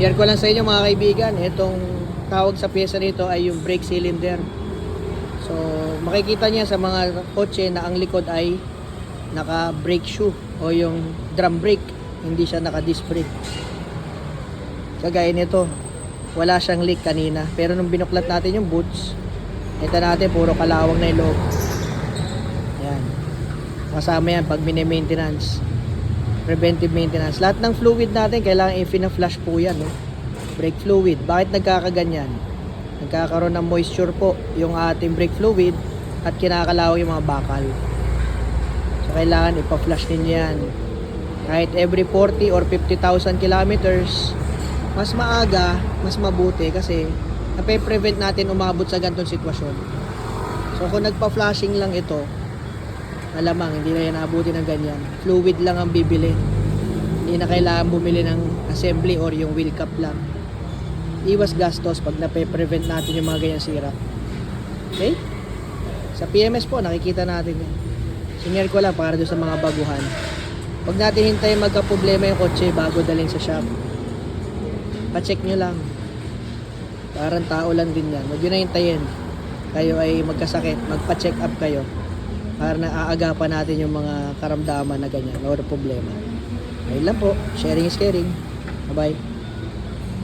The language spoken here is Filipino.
Share ko lang sa inyo mga kaibigan, itong tawag sa pyesa nito ay yung brake cylinder. So, makikita niya sa mga kotse na ang likod ay naka brake shoe o yung drum brake, hindi siya naka disc brake. Kagaya nito, wala siyang leak kanina. Pero nung binuklat natin yung boots, ito natin puro kalawang na yung loob. Yan. Kasama yan pag mini-maintenance. Preventive maintenance. Lahat ng fluid natin, kailangan i-flush po yan. No? Brake fluid. Bakit nagkakaganyan? Nagkakaroon ng moisture po yung ating brake fluid at kinakalaw yung mga bakal. So, kailangan ipa-flush ninyo yan. Kahit every 40 or 50,000 kilometers, mas maaga, mas mabuti kasi nape-prevent natin umabot sa ganitong sitwasyon. So kung nagpa-flashing lang ito, alamang hindi na yan naabuti ng ganyan. Fluid lang ang bibili. Hindi na kailangan bumili ng assembly or yung wheel cap lang. Iwas gastos pag nape-prevent natin yung mga ganyan sira. Okay? Sa PMS po, nakikita natin yan. Sinare ko lang para doon sa mga baguhan. Huwag natin hintayin magka-problema yung kotse bago dalhin sa shop. Pa-check nyo lang. Parang tao lang din yan. Huwag nyo na hintayin. Kayo ay magkasakit. Magpa-check up kayo. Para naaagapan natin yung mga karamdaman na ganyan or problema. Ayun lang po. Sharing is caring. Bye-bye.